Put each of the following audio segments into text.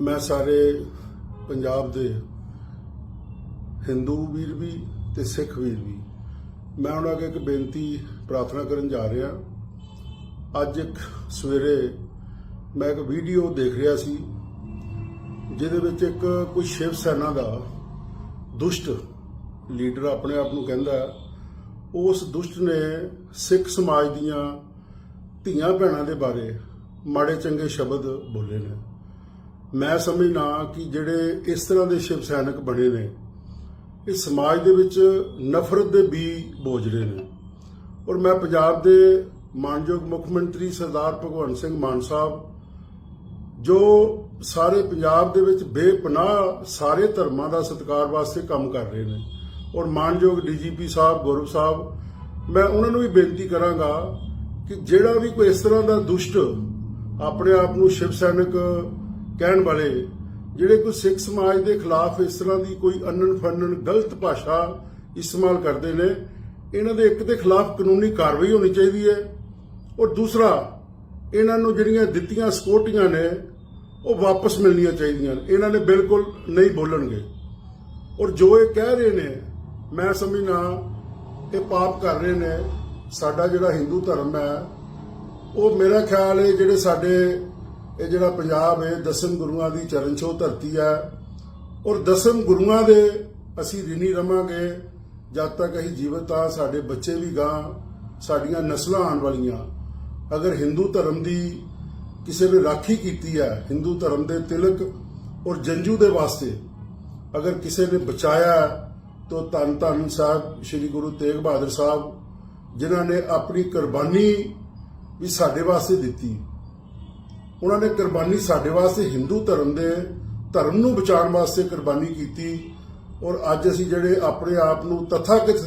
ਮੈਂ ਸਾਰੇ ਪੰਜਾਬ ਦੇ ਹਿੰਦੂ ਵੀਰ ਵੀ ਤੇ ਸਿੱਖ ਵੀਰ ਵੀ, ਮੈਂ ਉਹਨਾਂ ਅੱਗੇ ਇੱਕ ਬੇਨਤੀ ਪ੍ਰਾਰਥਨਾ ਕਰਨ ਜਾ ਰਿਹਾ। ਅੱਜ ਇੱਕ ਸਵੇਰੇ ਮੈਂ ਇੱਕ ਵੀਡੀਓ ਦੇਖ ਰਿਹਾ ਸੀ, ਜਿਹਦੇ ਵਿੱਚ ਇੱਕ ਕੋਈ ਸ਼ਿਵ ਸੈਨਾ ਦਾ ਦੁਸ਼ਟ ਲੀਡਰ ਆਪਣੇ ਆਪ ਨੂੰ ਕਹਿੰਦਾ, ਉਸ ਦੁਸ਼ਟ ਨੇ ਸਿੱਖ ਸਮਾਜ ਦੀਆਂ ਧੀਆਂ ਭੈਣਾਂ ਦੇ ਬਾਰੇ ਮਾੜੇ ਚੰਗੇ ਸ਼ਬਦ ਬੋਲੇ ਨੇ। ਮੈਂ ਸਮਝਣਾ ਕਿ ਜਿਹੜੇ ਇਸ ਤਰ੍ਹਾਂ ਦੇ ਸ਼ਿਵ ਸੈਨਿਕ ਬਣੇ ਨੇ, ਇਹ ਸਮਾਜ ਦੇ ਵਿੱਚ ਨਫ਼ਰਤ ਦੇ ਬੀ ਬੋਝ ਰਹੇ ਨੇ। ਔਰ ਮੈਂ ਪੰਜਾਬ ਦੇ ਮਾਨਯੋਗ ਮੁੱਖ ਮੰਤਰੀ ਸਰਦਾਰ ਭਗਵੰਤ ਸਿੰਘ ਮਾਨ ਸਾਹਿਬ, ਜੋ ਸਾਰੇ ਪੰਜਾਬ ਦੇ ਵਿੱਚ ਬੇਪਨਾਹ ਸਾਰੇ ਧਰਮਾਂ ਦਾ ਸਤਿਕਾਰ ਵਾਸਤੇ ਕੰਮ ਕਰ ਰਹੇ ਨੇ, ਔਰ ਮਾਨਯੋਗ ਡੀਜੀਪੀ ਸਾਹਿਬ ਗੁਰੂ ਸਾਹਿਬ, ਮੈਂ ਉਹਨਾਂ ਨੂੰ ਵੀ ਬੇਨਤੀ ਕਰਾਂਗਾ ਕਿ ਜਿਹੜਾ ਵੀ ਕੋਈ ਇਸ ਤਰ੍ਹਾਂ ਦਾ ਦੁਸ਼ਟ ਆਪਣੇ ਆਪ ਨੂੰ ਸ਼ਿਵ ਸੈਨਿਕ ਕਹਿਣ ਵਾਲੇ, ਜਿਹੜੇ ਕੋਈ ਸਿੱਖ ਸਮਾਜ ਦੇ ਖਿਲਾਫ ਇਸ ਤਰ੍ਹਾਂ ਦੀ ਕੋਈ ਅਨਨ ਫੰਨਨ ਗਲਤ ਭਾਸ਼ਾ ਇਸਤੇਮਾਲ ਕਰਦੇ ਨੇ, ਇਹਨਾਂ ਦੇ ਇੱਕ ਦੇ ਖਿਲਾਫ ਕਾਨੂੰਨੀ ਕਾਰਵਾਈ ਹੋਣੀ ਚਾਹੀਦੀ ਹੈ। ਔਰ ਦੂਸਰਾ, ਇਹਨਾਂ ਨੂੰ ਜਿਹੜੀਆਂ ਦਿੱਤੀਆਂ ਸਿਕਿਉਰਟੀਆਂ ਨੇ, ਉਹ ਵਾਪਸ ਮਿਲਣੀਆਂ ਚਾਹੀਦੀਆਂ ਨੇ। ਇਹਨਾਂ ਨੇ ਬਿਲਕੁਲ ਨਹੀਂ ਬੋਲਣਗੇ। ਔਰ ਜੋ ਇਹ ਕਹਿ ਰਹੇ ਨੇ, ਮੈਂ ਸਮਝਣਾ ਇਹ ਪਾਪ ਕਰ ਰਹੇ ਨੇ। ਸਾਡਾ ਜਿਹੜਾ ਹਿੰਦੂ ਧਰਮ ਹੈ, ਉਹ ਮੇਰਾ ਖਿਆਲ ਹੈ, ਜਿਹੜੇ ਸਾਡੇ ਇਹ ਜਿਹੜਾ ਪੰਜਾਬ ਹੈ ਦਸਮ ਗੁਰੂਆਂ ਦੀ ਚਰਨ ਛੋਹ ਧਰਤੀ ਹੈ। ਔਰ ਦਸਮ ਗੁਰੂਆਂ ਦੇ ਅਸੀਂ ਰਿਣੀ ਰਵਾਂਗੇ ਜਦ ਤੱਕ ਅਸੀਂ ਜੀਵਤ ਆ ਸਾਡੇ ਬੱਚੇ ਵੀ ਗਾਂ ਸਾਡੀਆਂ ਨਸਲਾਂ ਆਉਣ ਵਾਲੀਆਂ। ਅਗਰ ਹਿੰਦੂ ਧਰਮ ਦੀ ਕਿਸੇ ਨੇ ਰਾਖੀ ਕੀਤੀ ਹੈ ਹਿੰਦੂ ਧਰਮ ਦੇ ਤਿਲਕ ਔਰ ਜੰਜੂ ਦੇ ਵਾਸਤੇ ਅਗਰ ਕਿਸੇ ਨੇ ਬਚਾਇਆ ਹੈ, ਤਾਂ ਧੰਨ ਧੰਨ ਸਾਹਿਬ ਸ੍ਰੀ ਗੁਰੂ ਤੇਗ ਬਹਾਦਰ ਸਾਹਿਬ ਜਿਨ੍ਹਾਂ ਨੇ ਆਪਣੀ ਕੁਰਬਾਨੀ ਵੀ ਸਾਡੇ ਵਾਸਤੇ ਦਿੱਤੀ। ਉਹਨਾਂ ਨੇ ਕੁਰਬਾਨੀ ਸਾਡੇ ਵਾਸਤੇ ਹਿੰਦੂ ਧਰਮ ਦੇ ਧਰਮ ਨੂੰ ਬਚਾਉਣ ਵਾਸਤੇ ਕੁਰਬਾਨੀ ਕੀਤੀ। ਔਰ ਅੱਜ ਅਸੀਂ ਜਿਹੜੇ ਆਪਣੇ ਆਪ ਨੂੰ ਤਥਾਕਥ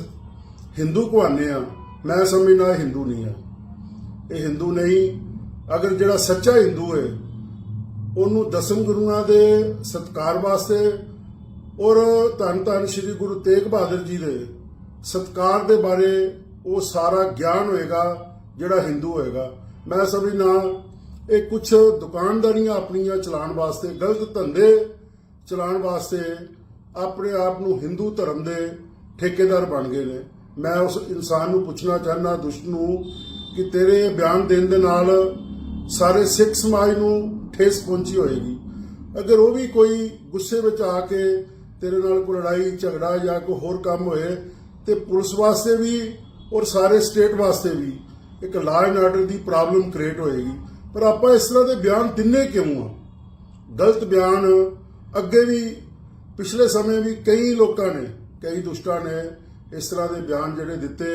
ਹਿੰਦੂ ਕਹਾਉਂਦੇ ਆ, ਮੈਂ ਸਮਝਣਾ ਹਿੰਦੂ ਨਹੀਂ ਹੈ ਇਹ ਹਿੰਦੂ ਨਹੀਂ। ਅਗਰ ਜਿਹੜਾ ਸੱਚਾ ਹਿੰਦੂ ਹੈ, ਉਹਨੂੰ ਦਸਮ ਗੁਰੂਆਂ ਦੇ ਸਤਕਾਰ ਵਾਸਤੇ ਔਰ ਧੰਨ ਧੰਨ ਸ੍ਰੀ ਗੁਰੂ ਤੇਗ ਬਹਾਦਰ ਜੀ ਦੇ ਸਤਕਾਰ ਦੇ ਬਾਰੇ ਉਹ ਸਾਰਾ ਗਿਆਨ ਹੋਏਗਾ ਜਿਹੜਾ ਹਿੰਦੂ ਹੋਏਗਾ। ਮੈਂ ਸਮਝਣਾ ਇਹ ਕੁਝ ਦੁਕਾਨਦਾਰੀਆਂ ਆਪਣੀਆਂ ਚਲਾਉਣ ਵਾਸਤੇ, ਗਲਤ ਧੰਦੇ ਚਲਾਉਣ ਵਾਸਤੇ ਆਪਣੇ ਆਪ ਨੂੰ ਹਿੰਦੂ ਧਰਮ ਦੇ ਠੇਕੇਦਾਰ ਬਣ ਗਏ ਨੇ। ਮੈਂ ਉਸ ਇਨਸਾਨ ਨੂੰ ਪੁੱਛਣਾ ਚਾਹੁੰਦਾ, ਦੁਸ਼ਟ ਨੂੰ, ਕਿ ਤੇਰੇ ਬਿਆਨ ਦੇਣ ਦੇ ਨਾਲ ਸਾਰੇ ਸਿੱਖ ਸਮਾਜ ਨੂੰ ਠੇਸ ਪਹੁੰਚੀ ਹੋਏਗੀ। ਅਗਰ ਉਹ ਵੀ ਕੋਈ ਗੁੱਸੇ ਵਿੱਚ ਆ ਕੇ ਤੇਰੇ ਨਾਲ ਕੋਈ ਲੜਾਈ, ਝਗੜਾ ਜਾਂ ਕੋਈ ਹੋਰ ਕੰਮ ਹੋਏ, ਤੇ ਪੁਲਿਸ ਵਾਸਤੇ ਵੀ ਔਰ ਸਾਰੇ ਸਟੇਟ ਵਾਸਤੇ ਵੀ ਇੱਕ ਲਾਅ ਐਂਡ ਆਰਡਰ ਦੀ ਪ੍ਰੋਬਲਮ ਕ੍ਰੀਏਟ ਹੋਏਗੀ। ਪਰ ਆਪਾਂ ਇਸ ਤਰ੍ਹਾਂ ਦੇ ਬਿਆਨ ਦਿੰਨੇ ਕਿਉਂ ਆ? ਗਲਤ ਬਿਆਨ ਅੱਗੇ ਵੀ ਪਿਛਲੇ ਸਮੇਂ ਵੀ ਕਈ ਲੋਕਾਂ ਨੇ, ਕਈ ਦੁਸ਼ਟਾਂ ਨੇ ਇਸ ਤਰ੍ਹਾਂ ਦੇ ਬਿਆਨ ਜਿਹੜੇ ਦਿੱਤੇ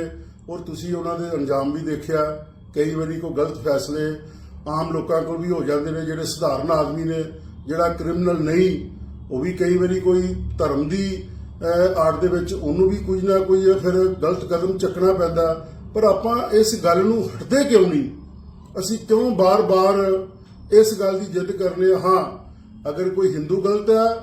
ਔਰ ਤੁਸੀਂ ਉਹਨਾਂ ਦੇ ਅੰਜਾਮ ਵੀ ਦੇਖਿਆ। ਕਈ ਵਾਰੀ ਕੋਈ ਗਲਤ ਫੈਸਲੇ ਆਮ ਲੋਕਾਂ ਕੋਲ ਵੀ ਹੋ ਜਾਂਦੇ ਨੇ, ਜਿਹੜੇ ਸਧਾਰਨ ਆਦਮੀ ਨੇ, ਜਿਹੜਾ ਕ੍ਰਿਮੀਨਲ ਨਹੀਂ, ਉਹ ਵੀ ਕਈ ਵਾਰੀ ਕੋਈ ਧਰਮ ਦੀ ਆੜ ਦੇ ਵਿੱਚ ਉਹਨੂੰ ਵੀ ਕੁਝ ਨਾ ਕੁਝ ਫਿਰ ਗਲਤ ਕਦਮ ਚੱਕਣਾ ਪੈਂਦਾ। ਪਰ ਆਪਾਂ ਇਸ ਗੱਲ ਨੂੰ ਹਟਦੇ ਕਿਉਂ ਨਹੀਂ? ਅਸੀਂ ਕਿਉਂ ਬਾਰ-ਬਾਰ ਇਸ ਗੱਲ ਦੀ ਜਿੱਦ ਕਰਨੇ ਹਾਂ? ਅਗਰ ਕੋਈ ਹਿੰਦੂ ਗਲਤ ਹੈ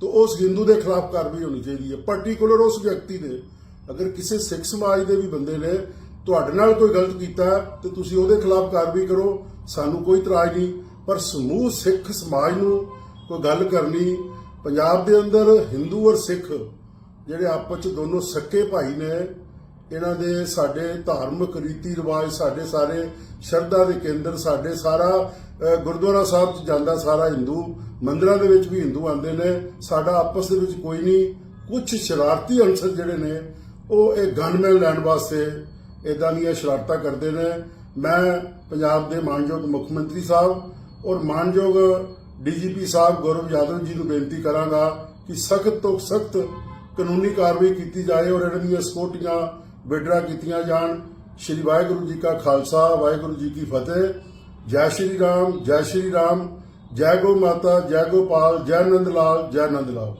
ਤਾਂ ਉਸ ਹਿੰਦੂ ਦੇ ਖਿਲਾਫ ਕਾਰਵਾਈ ਹੋਣੀ ਚਾਹੀਦੀ ਹੈ। ਪਾਰਟਿਕੂਲਰ ਉਸ ਵਿਅਕਤੀ ਦੇ। ਅਗਰ ਕਿਸੇ ਸਿੱਖ ਸਮਾਜ ਦੇ ਵੀ ਬੰਦੇ ਨੇ ਤੁਹਾਡੇ ਨਾਲ ਕੋਈ ਗਲਤ ਕੀਤਾ ਹੈ, ਤੇ ਤੁਸੀਂ ਉਹਦੇ ਖਿਲਾਫ ਕਾਰਵਾਈ ਕਰੋ। ਸਾਨੂੰ ਕੋਈ ਇਤਰਾਜ਼ ਨਹੀਂ। ਪਰ ਸਮੂਹ ਸਿੱਖ ਸਮਾਜ ਨੂੰ ਕੋਈ ਗੱਲ ਕਰਨੀ ਪੰਜਾਬ ਦੇ ਅੰਦਰ ਹਿੰਦੂ ਔਰ ਸਿੱਖ ਜਿਹੜੇ ਆਪਸ ਚ ਦੋਨੋਂ ਸੱਕੇ ਭਾਈ ਨੇ ਇਹਨਾਂ ਦੇ ਸਾਡੇ ਧਾਰਮਿਕ ਰੀਤੀ ਰਿਵਾਜ, ਸਾਡੇ ਸਾਰੇ ਸ਼ਰਧਾ ਦੇ ਕੇਂਦਰ, ਸਾਡੇ ਸਾਰਾ ਗੁਰਦੁਆਰਾ ਸਾਹਿਬ ਚ ਜਾਂਦਾ ਸਾਰਾ ਹਿੰਦੂ ਮੰਦਰਾਂ ਦੇ ਵਿੱਚ ਵੀ ਹਿੰਦੂ ਆਉਂਦੇ ਨੇ, ਸਾਡਾ ਆਪਸ ਦੇ ਵਿੱਚ ਕੋਈ ਨਹੀਂ ਕੁਝ ਸ਼ਰਾਰਤੀ ਅਨਸਰ ਜਿਹੜੇ ਨੇ, ਉਹ ਇਹ ਗਨਮੈਨ ਲੈਣ ਵਾਸਤੇ ਇਦਾਂ ਦੀਆਂ ਸ਼ਰਾਰਤਾਂ ਕਰਦੇ ਨੇ। ਮੈਂ ਪੰਜਾਬ ਦੇ ਮਾਨਯੋਗ ਮੁੱਖ ਮੰਤਰੀ ਸਾਹਿਬ ਔਰ ਮਾਨਯੋਗ ਡੀਜੀਪੀ ਸਾਹਿਬ ਗੌਰਵ ਯਾਦਵ ਜੀ ਨੂੰ ਬੇਨਤੀ ਕਰਾਂਗਾ ਕਿ ਸਖਤ ਤੋਂ ਸਖਤ ਕਾਨੂੰਨੀ ਕਾਰਵਾਈ ਕੀਤੀ ਜਾਏ ਔਰ ਇਹਨਾਂ ਦੀਆਂ ਸਕਿਉਰਟੀਆਂ ਵਿਡਰਾ ਕੀਤੀਆਂ ਜਾਣ। ਸ਼੍ਰੀ ਵਾਹਿਗੁਰੂ ਜੀ ਕਾ ਖਾਲਸਾ, ਵਾਹਿਗੁਰੂ ਜੀ ਕੀ ਫਤਿਹ। ਜੈ ਸ਼੍ਰੀ ਰਾਮ, ਜੈ ਸ਼੍ਰੀ ਰਾਮ। ਜੈ ਗੋ ਮਾਤਾ, ਜੈ ਗੋਪਾਲ, ਜੈ ਨੰਦ ਲਾਲ, ਜੈ ਨੰਦ ਲਾਲ।